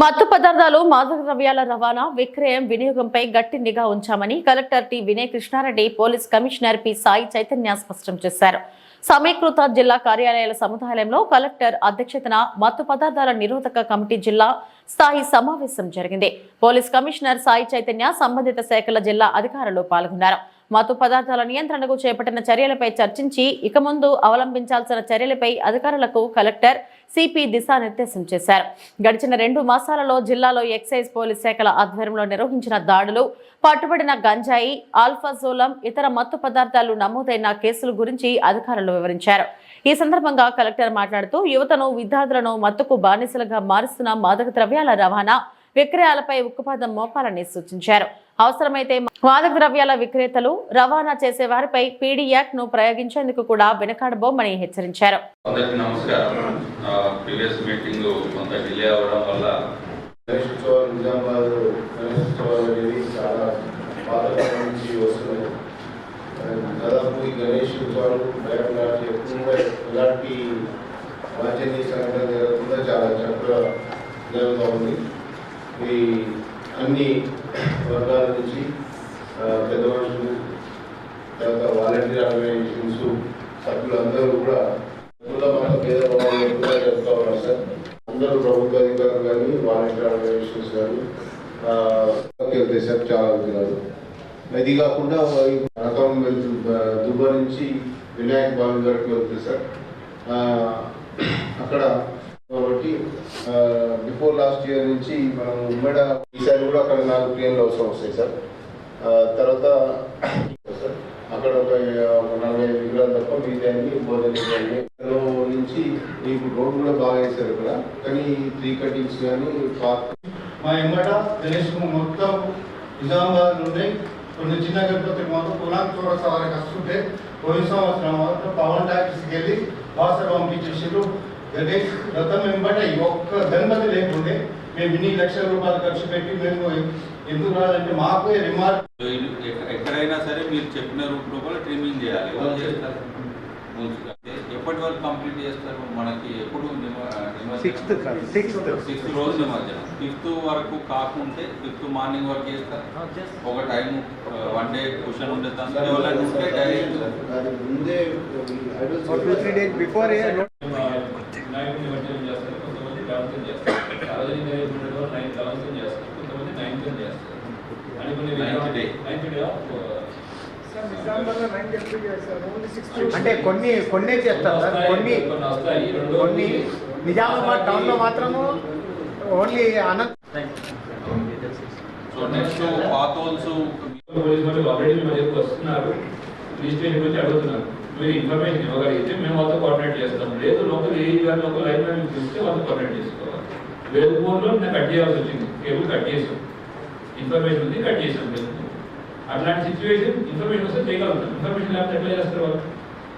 మత్తు పదార్థాలు మాదక ద్రవ్యాల రవాణా విక్రయం వినియోగంపై గట్టి నిఘా ఉంచామని collector T. Vinay Krishna Reddy police commissioner P. Sai Chaitanya స్పష్టం చేశారు. సమీకృత జిల్లా కార్యాలయాల సముదాయంలో కలెక్టర్ అధ్యక్షతన మత్తు పదార్థాల నిరోధక కమిటీ జిల్లా స్థాయి సమావేశం జరిగింది. పోలీస్ కమిషనర్ సాయి చైతన్య సంబంధిత శాఖల జిల్లా అధికారులు పాల్గొన్నారు. మత్తు పదార్థాల నియంత్రణకు చేపట్టిన చర్యలపై చర్చించి ఇక ముందు అవలంబించాల్సిన చర్యలపై అధికారులకు కలెక్టర్ సిపి దిశానిర్దేశం చేశారు. గడిచిన రెండు మాసాలలో జిల్లాలో ఎక్సైజ్ పోలీస్ శాఖల ఆధ్వర్యంలో నిర్వహించిన దాడులు పట్టుబడిన గంజాయి ఆల్ఫాజోలం ఇతర మత్తు పదార్థాలు నమోదైన కేసుల గురించి అధికారులు వివరించారు. ఈ సందర్భంగా కలెక్టర్ మాట్లాడుతూ యువతను విద్యార్థులను మత్తుకు బానిసలుగా మారుస్తున్న మాదక ద్రవ్యాల రవాణా విక్రయాలపై ఉక్కుపాదం మోపాలని సూచించారు. అవసరమైతే మాదక ద్రవ్యాల విక్రేతలు రవాణా చేసే వారిపై పీడీ యాక్ట్ను ప్రయోగించేందుకు కూడా వెనకాడబోమని హెచ్చరించారు. అందరికీ నమస్కారం. ప్రీవియస్ మీటింగ్ కొంత డిలే అవ్వడం వల్ల గణేష్ ఉత్సవాలు నిజామాబాద్ గణేష్ ఉత్సవాలు అనేవి చాలా పాతకాలం నుంచి వస్తున్నాయి దాదాపు ఈ గణేష్ ఉత్సవాలు బయట నాటి ఎక్కువగా ఎలాంటి వాంఛనీయ సంఘటన జరగకుండా చాలా చక్కగా జరుగుతూ ఉంది. ఇది అన్ని వర్గాల నుంచి పెద్ద మనుషులు తర్వాత వాలంటీర్ ఆర్గనైజేషన్స్ సభ్యులందరూ కూడా కుల మత భేదభావాలు ఉన్నారు సార్. అందరూ ప్రభుత్వ అధికారులు కానీ వాలంటీర్ ఆర్గనైజేషన్స్ కానీ ఆ, వెళ్తాయి సార్ చాలా వెళ్తున్నారు ఇది కాకుండా ఈ రకం వెళ్తు దుబ్బ నుంచి వినాయక బావి వరకు వెళ్తుంది సార్ అక్కడ కాబట్టి బిఫోర్ లాస్ట్ ఇయర్ నుంచి మనం ఉమ్మడ ఈసారి కూడా అక్కడ నాలుగు ట్రైన్లు అవసరం వస్తాయి సార్. తర్వాత సార్ అక్కడ ఒక నలభై ఐదు విగ్రహాలు తప్ప మిగతా అన్ని నుంచి మీకు రోడ్ కూడా బాగా వేశారు ఇక్కడ కానీ త్రీ కటింగ్స్ కానీ పార్క్ మా ఎమ్మట గణేష్ మొత్తం నిజామాబాద్ నుండి కొన్ని చిన్న గణపతి మొత్తం పునాది చౌరస్తా వారికి వస్తుంటే పోయిన సంవత్సరం మొత్తం పవన్ టాకీస్కి వెళ్ళి వాసర్ పంపించేసారు గణేష్ రథం వెంబట ఈ ఒక్క గణపతి లేకుండే మేము ఇన్ని లక్షల రూపాయలు ఖర్చు పెట్టి మేము ఎందుకు రాదంటే మాకు రిమార్క్. ఎక్క- ఎక్కడైనా సరే మీరు చెప్పిన రూట్ లోపల ట్రిమ్మింగ్ చేయాలి. ఎప్పటి వరకు కంప్లీట్ చేస్తారు? మనకి ఎప్పుడు సిక్స్త్ రోజు నిమజ్జనం. ఫిఫ్త్ వరకు కాకుంటే ఫిఫ్త్ మార్నింగ్ వరకు చేస్తారు. ఒక టైం వన్ డే క్వశ్చన్ ఉండే దాంట్లో డైరెక్ట్ అది ముందే two three days before ninth నిమజ్జనం చేస్తారు కొంతమంది లెవెన్త్ చేస్తారు సార్వజనిక ఉండడం వల్ల నైన్త్ లెవెన్త్ చేస్తారు కొంతమంది నైన్త్ చేస్తారు అని కొన్ని Ninth day. Ninth day of అంటే కొన్ని కొన్నే చేస్తారు సార్. కొన్ని కొన్ని వస్తాయి. రెండు కొన్ని నిజామాబాద్ టౌన్లో మాత్రము ఓన్లీ అనంత వాళ్ళు వస్తున్నారు. అడుగుతున్నారు. మీరు ఇన్ఫర్మేషన్ ఇవ్వగలిగితే మేము వాళ్ళతో కోఆర్డినేట్ చేస్తాం. లేదు లోకల్ ఏ గారి లోకల్ లైన్ చూస్తే వాళ్ళతో కోఆర్డినేట్ చేసుకోవాలి. వేలుపూర్లో నేను కట్ చేయాల్సి వచ్చింది. కేబుల్ కట్ చేసాం ఇన్ఫర్మేషన్ ఉంది కట్ చేసాం వేలుపూర్ అట్లాంటి సిచ్యువేషన్ ఇన్ఫర్మేషన్ వస్తే చేయగలుగుతాం. ఇన్ఫర్మేషన్ లేకపోతే ఎట్లా చేస్తారు వాళ్ళు?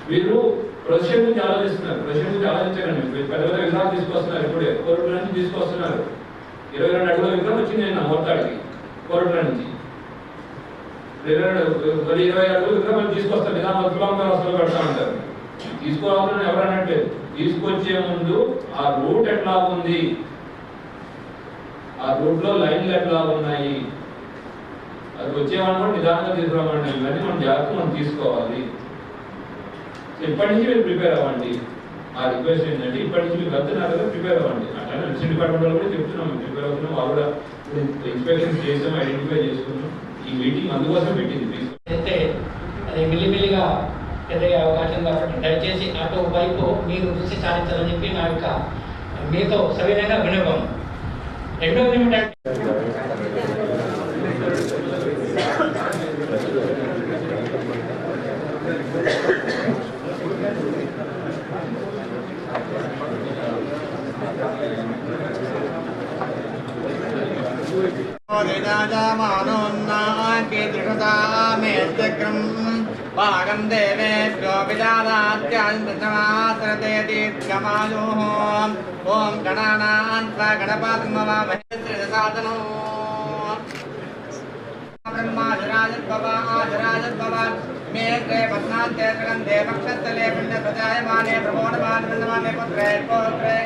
వీరు ప్రొసెషన్ గురించి ఆలోచిస్తున్నారు. ప్రొసెషన్ గురించి ఆలోచించకండి. మీరు పెద్ద పెద్ద విగ్రహాలు తీసుకొస్తున్నారు ఇప్పుడే. కోరుట్ల నుంచి తీసుకొస్తున్నారు. ఇరవై రెండు అడుగుల విగ్రహం వచ్చింది నేను మొత్తానికి. కోరుట్ల నుంచి. ఇరవై మరి ఇరవై అడుగుల విగ్రహం తీసుకొస్తారు. నిజామాబాద్ తులాంకర్ వస్తువులు పెడతా ఉంటారు. తీసుకోవాలని ఎవరు అనట్లేదు. తీసుకొచ్చే ముందు ఆ రూట్ ఎట్లా ఉంది ఆ రూట్లో లైన్లు ఎట్లా ఉన్నాయి? అది వచ్చేవాళ్ళు నిదానంగా తీసుకురామండి. ఇవన్నీ మనం జాగ్రత్త మనం తీసుకోవాలి. ఇప్పటి నుంచి మీరు ప్రిపేర్ అవ్వండి. ఆ రిక్వెస్ట్ ఏంటంటే ఇప్పటి నుంచి మీరు వెళ్తున్నారు కదా ప్రిపేర్ అవ్వండి. అట్లానే మెడిసిన్ డిపార్ట్మెంట్ వాళ్ళు కూడా చెప్తున్నాం. ప్రిపేర్ అవుతున్నాం. వాళ్ళు కూడా ఇన్స్పెక్షన్ చేసాం ఐడెంటిఫై చేసుకున్నాం. ఈ మీటింగ్ అందుకోసం పెట్టింది. అయితే అది మిల్లిమిల్లిగా ఎదిగే అవకాశం కాబట్టి దయచేసి అటు వైపు మీరు దృష్టి సాధించాలని చెప్పి నా యొక్క మీతో సవినయంగా వినపం രാജാമാനോന്നാ കേന്ദ്രതാമേത്തക്രം రెండవది ఏమిటంటే పాగం దేవేభ్యో విదాదాత్యాశ్రతే దీర్ఘమాయోః ఓం గణానాన్త్వా గణపాత్మవామహేత్రిసాదనో బ్రహ్మాధిరాజద్భవ ఆధిరాజద్భవ మే త్రే పద్నాంతే త్రిగంధే పక్షస్థలే పుణ్యప్రజాయమానే ప్రమోణమాన పుత్రే పౌత్రే